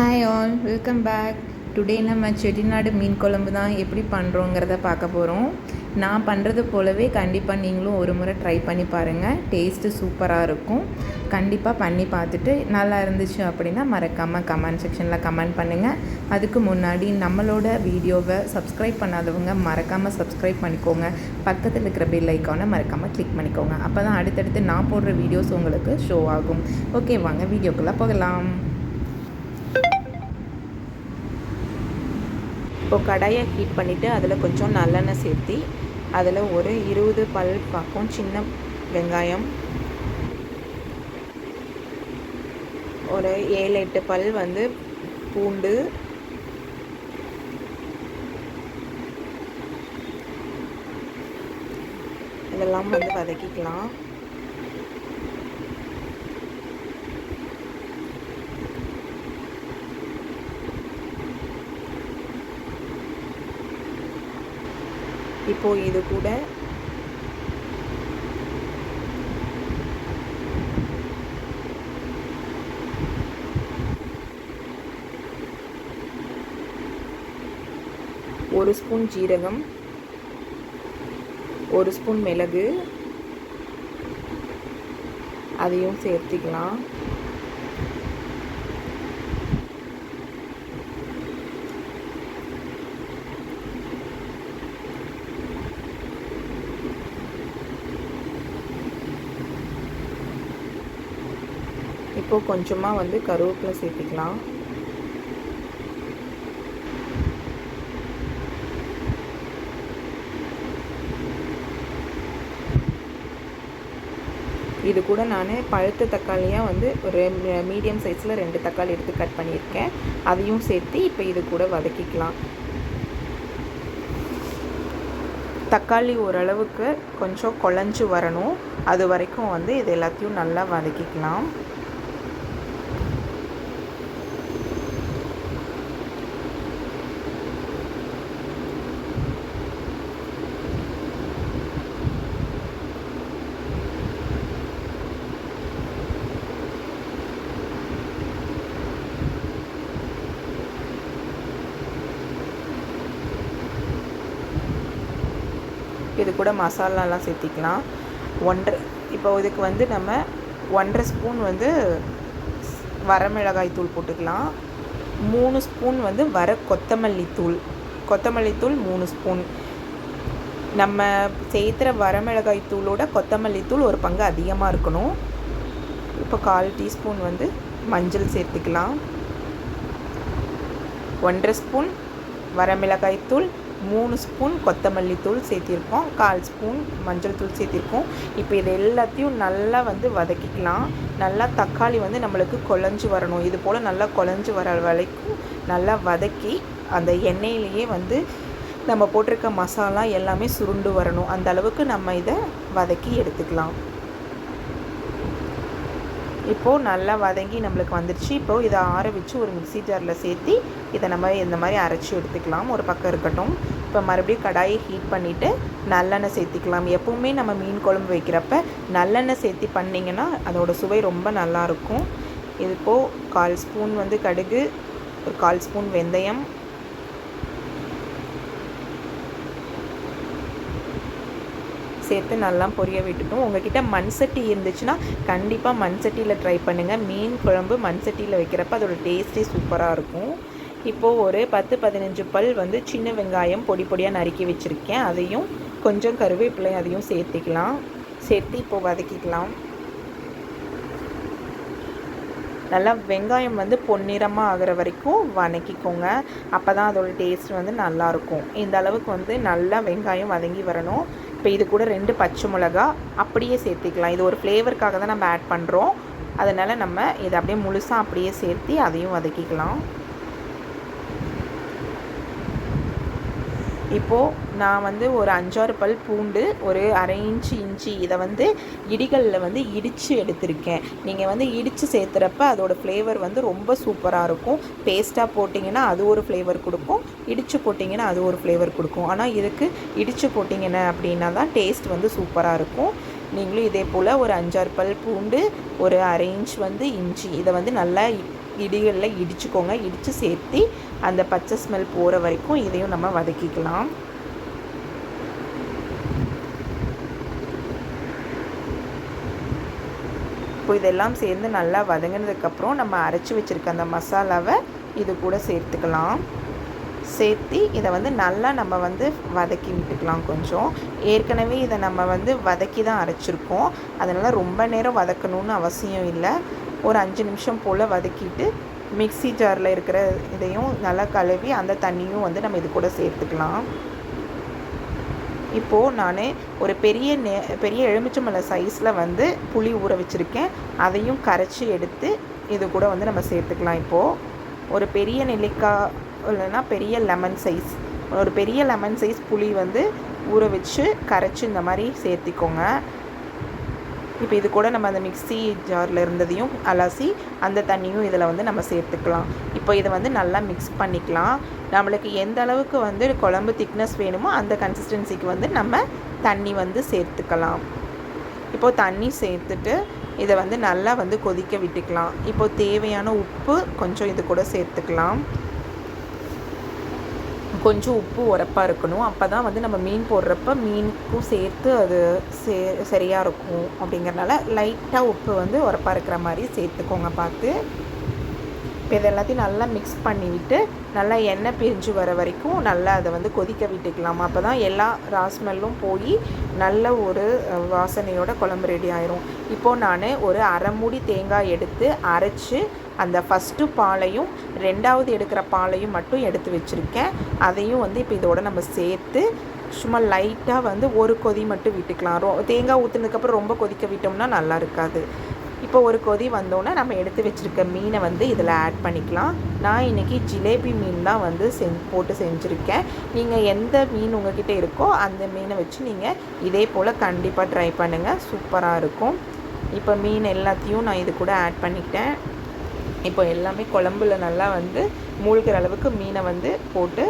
Hi all welcome back today நம்ம செட்டிநாடு மீன் குழம்பு தான் எப்படி பண்ணுறோங்கிறத பார்க்க போகிறோம் நான் பண்ணுறது போலவே கண்டிப்பாக நீங்களும் ஒரு முறை ட்ரை பண்ணி பாருங்கள் டேஸ்ட்டு சூப்பராக இருக்கும். கண்டிப்பாக பண்ணி பார்த்துட்டு நல்லா இருந்துச்சு அப்படின்னா மறக்காமல் கமெண்ட் செக்ஷனில் கமெண்ட் பண்ணுங்கள் அதுக்கு முன்னாடி நம்மளோட வீடியோவை சப்ஸ்கிரைப் பண்ணாதவங்க மறக்காமல் சப்ஸ்கிரைப் பண்ணிக்கோங்க. பக்கத்தில் இருக்கிற பெல் ஐக்கானை மறக்காமல் கிளிக் பண்ணிக்கோங்க. அப்போ தான் அடுத்தடுத்து நான் போடுற வீடியோஸ் உங்களுக்கு ஷோ ஆகும். ஓகே வாங்க வீடியோக்குள்ளே போகலாம். இப்போ கடாயை ஹீட் பண்ணிவிட்டு அதில் கொஞ்சம் நல்லெண்ணெய் சேர்த்தி அதில் ஒரு இருபது பல் பக்கம் சின்ன வெங்காயம் ஒரு ஏழு எட்டு பல் வந்து பூண்டு இதெல்லாம் வந்து வதக்கிக்கலாம். இப்போ இது கூட. ஒரு ஸ்பூன் ஜீரகம். ஒரு ஸ்பூன் மிளகு. அதையும் சேர்த்திக்கலாம். இப்போது கொஞ்சமாக வந்து கருவேப்பிலை சேர்த்திக்கலாம். இது கூட நான் பழுத்த தக்காளியாக வந்து ஒரு மீடியம் சைஸில் ரெண்டு தக்காளி எடுத்து கட் பண்ணியிருக்கேன். அதையும் சேர்த்து இப்போ இது கூட வதக்கிக்கலாம். தக்காளி ஓரளவுக்கு கொஞ்சம் குழஞ்சி வரணும். அது வரைக்கும் வந்து இது எல்லாத்தையும் நல்லா வதக்கிக்கலாம் இது கூட மசாலாலாம் சேர்த்திக்கலாம். ஒன்றரை இப்போ இதுக்கு வந்து நம்ம ஒன்றரை ஸ்பூன் வந்து வரமிளகாய் தூள் போட்டுக்கலாம். மூணு ஸ்பூன் வந்து வர கொத்தமல்லி தூள். கொத்தமல்லி தூள் மூணு ஸ்பூன். நம்ம சேர்த்துற வரமிளகாய் தூளோட கொத்தமல்லி தூள் ஒரு பங்கு அதிகமாக இருக்கணும். இப்போ கால் டீஸ்பூன் வந்து மஞ்சள் சேர்த்துக்கலாம். ஒன்றரை ஸ்பூன் வரமிளகாய் தூள் மூணு ஸ்பூன் கொத்தமல்லி தூள் சேர்த்திருக்கோம் கால் ஸ்பூன் மஞ்சள் தூள் சேர்த்திருக்கோம். இப்போ இது எல்லாத்தையும் நல்லா வந்து வதக்கிக்கலாம். நல்லா தக்காளி வந்து நம்மளுக்கு குழஞ்சி வரணும். இது போல் நல்லா குழஞ்சி வர வரைக்கும் நல்லா வதக்கி அந்த எண்ணெயிலேயே வந்து நம்ம போட்டிருக்க மசாலா எல்லாமே சுருண்டு வரணும். அந்த அளவுக்கு நம்ம இதை வதக்கி எடுத்துக்கலாம். இப்போது நல்லா வதங்கி நம்மளுக்கு வந்துடுச்சு இப்போது இதை ஆற வச்சு ஒரு மிக்சி ஜாரில் சேர்த்து இதை நம்ம இந்த மாதிரி அரைச்சி எடுத்துக்கலாம். ஒரு பக்கம் இருக்கட்டும். இப்போ மறுபடியும் கடாயை ஹீட் பண்ணிவிட்டு நல்லெண்ணெய் சேர்த்திக்கலாம். எப்போவுமே நம்ம மீன் குழம்பு வைக்கிறப்ப நல்லெண்ணெய் சேர்த்து பண்ணிங்கன்னா அதோடய சுவை ரொம்ப நல்லாயிருக்கும் இது இப்போது கால் ஸ்பூன் வந்து கடுகு ஒரு கால் ஸ்பூன் வெந்தயம் சேர்த்து நல்லா பொரிய விட்டுட்டோம். உங்ககிட்ட மண் சட்டி இருந்துச்சுன்னா கண்டிப்பாக மண் சட்டியில் ட்ரை பண்ணுங்கள் மீன் குழம்பு மண் சட்டியில் வைக்கிறப்ப அதோட டேஸ்ட்டே சூப்பராக இருக்கும். இப்போது ஒரு பத்து பதினஞ்சு பல் வந்து சின்ன வெங்காயம் பொடி பொடியாக நறுக்கி வச்சுருக்கேன். அதையும் கொஞ்சம் கருவேப்பிலை அதையும் சேர்த்திக்கலாம். சேர்த்து இப்போது வதக்கிக்கலாம். நல்லா வெங்காயம் வந்து பொன்னிறமாக ஆகிற வரைக்கும் வதக்கிக்கோங்க. அப்போ தான் அதோடய டேஸ்ட் வந்து நல்லாயிருக்கும் இந்த அளவுக்கு வந்து நல்லா வெங்காயம் வதங்கி வரணும். இப்போ இது கூட ரெண்டு பச்சை மிளகா அப்படியே சேர்த்திக்கலாம். இது ஒரு ஃப்ளேவருக்காக தான் நம்ம ஆட் பண்ணுறோம் அதனால் நம்ம இதை அப்படியே முழுசாக அப்படியே சேர்த்து அதையும் வதக்கிக்கலாம். இப்போது நான் வந்து ஒரு அஞ்சாறு பல் பூண்டு ஒரு அரை இன்ச்சு இஞ்சி இதை வந்து இடிகளில் வந்து இடித்து எடுத்திருக்கேன். நீங்கள் வந்து இடித்து சேர்த்துறப்ப அதோட ஃப்ளேவர் வந்து ரொம்ப சூப்பராக இருக்கும். பேஸ்ட்டாக போட்டிங்கன்னா அது ஒரு ஃப்ளேவர் கொடுக்கும். இடித்து போட்டிங்கன்னா அது ஒரு ஃப்ளேவர் கொடுக்கும். ஆனால் இதுக்கு இடித்து போட்டிங்கன்னா அப்படின்னா தான் டேஸ்ட் வந்து சூப்பராக இருக்கும். நீங்களும் இதே போல் ஒரு அஞ்சாறு பல் பூண்டு ஒரு அரை இன்ச் வந்து இஞ்சி இதை வந்து நல்லா இடிகளில் இடிச்சுக்கோங்க. இடித்து சேர்த்து அந்த பச்சை ஸ்மெல் போகிற வரைக்கும் இதையும் நம்ம வதக்கிக்கலாம். இப்போ இதெல்லாம் சேர்ந்து நல்லா வதங்கினதுக்கப்புறம் நம்ம அரைச்சி வச்சுருக்க அந்த மசாலாவை இது கூட சேர்த்துக்கலாம். சேர்த்து இதை வந்து நல்லா நம்ம வந்து வதக்கி விட்டுக்கலாம் கொஞ்சம். ஏற்கனவே இதை நம்ம வந்து வதக்கி தான் அரைச்சிருக்கோம். அதனால் ரொம்ப நேரம் வதக்கணும்னு அவசியம் இல்லை. ஒரு அஞ்சு நிமிஷம் போல் வதக்கிட்டு மிக்ஸி ஜாரில் இருக்கிற இதையும் நல்லா கழுவி அந்த தண்ணியும் வந்து நம்ம இது கூட சேர்த்துக்கலாம். இப்போது நான் ஒரு பெரிய நெ பெரிய எலுமிச்சம்பழ சைஸில் வந்து புளி ஊற வச்சுருக்கேன். அதையும் கரைச்சி எடுத்து இது கூட வந்து நம்ம சேர்த்துக்கலாம் இப்போது ஒரு பெரிய நெல்லிக்காய் இல்லைன்னா பெரிய லெமன் சைஸ் ஒரு பெரிய லெமன் சைஸ் புளி வந்து ஊற வச்சு கரைச்சி இந்த மாதிரி சேர்த்திக்கோங்க. இப்போ இது கூட நம்ம அந்த மிக்ஸி ஜாரில் இருந்ததையும் அலசி அந்த தண்ணியும் இதில் வந்து நம்ம சேர்த்துக்கலாம். இப்போ இதை வந்து நல்லா மிக்ஸ் பண்ணிக்கலாம். நம்மளுக்கு எந்த அளவுக்கு வந்து குழம்பு திக்னஸ் வேணுமோ அந்த கன்சிஸ்டன்சிக்கு வந்து நம்ம தண்ணி வந்து சேர்த்துக்கலாம். இப்போது தண்ணி சேர்த்துட்டு இதை வந்து நல்லா வந்து கொதிக்க விட்டுக்கலாம். இப்போது தேவையான உப்பு கொஞ்சம் இது கூட சேர்த்துக்கலாம். கொஞ்சம் உப்பு உரப்பாக இருக்கணும். அப்போ தான் வந்து நம்ம மீன் போடுறப்ப மீனுக்கும் சேர்த்து அது சே சரியாக இருக்கும். அப்படிங்கிறனால லைட்டாக உப்பு வந்து உரப்பாக இருக்கிற மாதிரி சேர்த்துக்கோங்க பார்த்து. இப்போ இது எல்லாத்தையும் நல்லா மிக்ஸ் பண்ணிவிட்டு நல்லா எண்ணெய் பிரிஞ்சு வர வரைக்கும் நல்லா அதை வந்து கொதிக்க விட்டுக்கலாம். அப்போ தான் எல்லா ராஸ்மெல்லும் போய் நல்ல ஒரு வாசனையோட குழம்பு ரெடி ஆயிரும். இப்போது நான் ஒரு அரை மூடி தேங்காய் எடுத்து அரைச்சி அந்த ஃபஸ்ட்டு பாலையும் ரெண்டாவது எடுக்கிற பாலையும் மட்டும் எடுத்து வச்சுருக்கேன். அதையும் வந்து இப்போ இதோட நம்ம சேர்த்து சும்மா லைட்டாக வந்து ஒரு கொதி மட்டும் விட்டுக்கலாம். ரொ தேங்காய் ஊற்றுனதுக்கப்புறம் ரொம்ப கொதிக்க விட்டோம்னா நல்லா இருக்காது. இப்போ ஒரு கொதி வந்தோன்னே நம்ம எடுத்து வச்சுருக்க மீனை வந்து இதில் ஆட் பண்ணிக்கலாம். நான் இன்றைக்கி ஜிலேபி மீன் தான் வந்து செஞ் போட்டு செஞ்சுருக்கேன். நீங்கள் எந்த மீன் உங்ககிட்ட இருக்கோ அந்த மீனை வச்சு நீங்கள் இதே போல் கண்டிப்பாக ட்ரை பண்ணுங்கள் சூப்பராக இருக்கும். இப்போ மீன் எல்லாத்தையும் நான் இது கூட ஆட் பண்ணிக்கிட்டேன். இப்போ எல்லாமே குழம்புல நல்லா வந்து மூழ்கிற அளவுக்கு மீனை வந்து போட்டு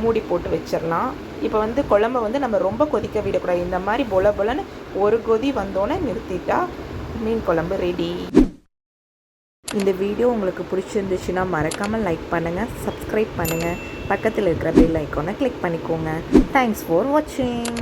மூடி போட்டு வச்சிடலாம் இப்போ வந்து குழம்ப வந்து நம்ம ரொம்ப கொதிக்க விடக்கூடாது. இந்த மாதிரி பொல பொலன்னு ஒரு கொதி வந்தோன்னே நிறுத்திட்டா மீன் குழம்பு ரெடி இந்த வீடியோ உங்களுக்கு பிடிச்சிருந்துச்சுன்னா மறக்காமல் லைக் பண்ணுங்கள் சப்ஸ்கிரைப் பண்ணுங்கள் பக்கத்தில் இருக்கிற பெல் ஐக்கோனை கிளிக் பண்ணிக்கோங்க. தேங்க்ஸ் ஃபார் வாட்சிங்